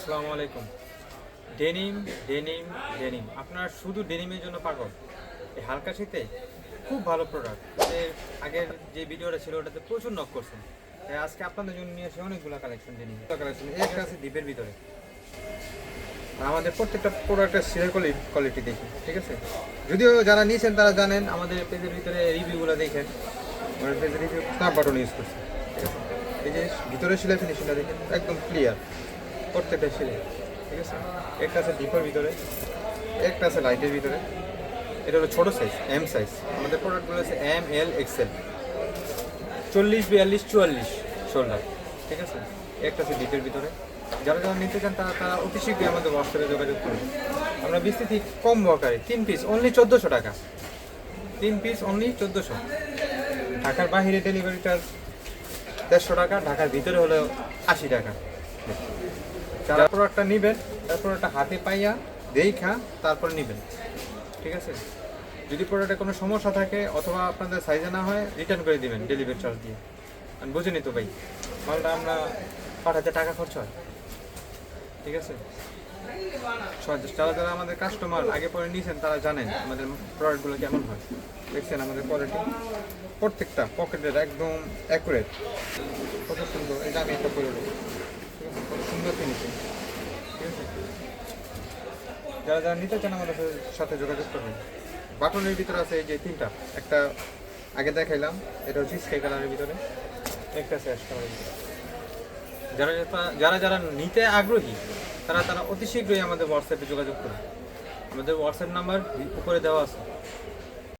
আসসালামু আলাইকুম। Denim denim denim. আপনার শুধু ডেনিমের জন্য পাগল? এই হালকা শীতে? খুব ভালো প্রোডাক্ট আগের যে ভিডিওটা ছিল, ওটাতে প্রচুর নক করছেন আজকে আপনাদের জন্য নিয়ে আসি অনেকগুলো কালেকশন ডেনিম। কালেকশন একটা আছে দ্বীপের ভিতরে। আমাদের প্রত্যেকটা প্রোডাক্টের সিলের কোয়ালিটি দেখি, ঠিক আছে? যদিও যারা নিয়েছেন, তারা জানেন, আমাদের পেজের ভিতরে রিভিউগুলো দেখেন। আমাদের পেজের রিভিউ স্ন্যাপ বাটন ইউজ করছে, ঠিক আছে? এই যে ভিতরে সিলাই ফিনিশিংটা দেখেন, একদম ক্লিয়ার প্রত্যেকটা সিলাই ঠিক আছে? একটা আছে ডিপোর ভিতরে, একটা আছে লাইটের ভিতরে। এটা হলো ছোটো সাইজ এম সাইজ আমাদের প্রোডাক্টগুলো আছে এম এল এক্সেল চল্লিশ, বিয়াল্লিশ, চুয়াল্লিশ শোল্ডার ঠিক আছে? একটা আছে ডিপের ভিতরে। যারা যারা নিতে চান, তারা তারা অতি শীঘ্রই আমাদের হোয়াটসঅ্যাপে যোগাযোগ করুন। আমরা বিস্তৃতি কম বকারে তিন পিস অনলি চোদ্দোশো টাকা। তিন পিস অনলি চোদ্দোশো। ঢাকার বাইরে ডেলিভারি চার্জ দেড়শো টাকা, ঢাকার ভিতরে হলো আশি টাকা। যারা প্রোডাক্টটা নেবেন তার প্রোডাক্টটা হাতে পাইয়া দেখা তারপর নেবেন। ঠিক আছে? যদি প্রোডাক্টে কোনো সমস্যা থাকে অথবা আপনাদের সাইজে না হয় রিটার্ন করে দিবেন ডেলিভারি চার্জ দিয়ে। আমি বুঝিনি তো ভাই। মালটা আমরা পাঠাতে টাকা খরচ হয়। ঠিক আছে? যারা যারা আমাদের কাস্টমার আগে পরে নিয়েছেন তারা জানেন আমাদের প্রোডাক্টগুলো কেমন হয়। দেখছেন আমাদের কোয়ালিটি প্রত্যেকটা পকেটের একদম অ্যাকুরেট কত সুন্দর এটা আমি একটা করে যারা যারা নিতে চান আমাদের সাথে- যোগাযোগ করবেন। বাটনের ভিতরে আছে এই যে তিনটা। একটা আগে দেখাইলাম, এটা হচ্ছে স্কাই কালারের ভিতরে। একটা আছে অ্যাশ কালারের ভিতরে। যারা যারা- যারা নিতে আগ্রহী, তারা তারা অতি শীঘ্রই আমাদের হোয়াটসঅ্যাপে যোগাযোগ করুন। আমাদের হোয়াটসঅ্যাপ নাম্বার উপরে দেওয়া আছে।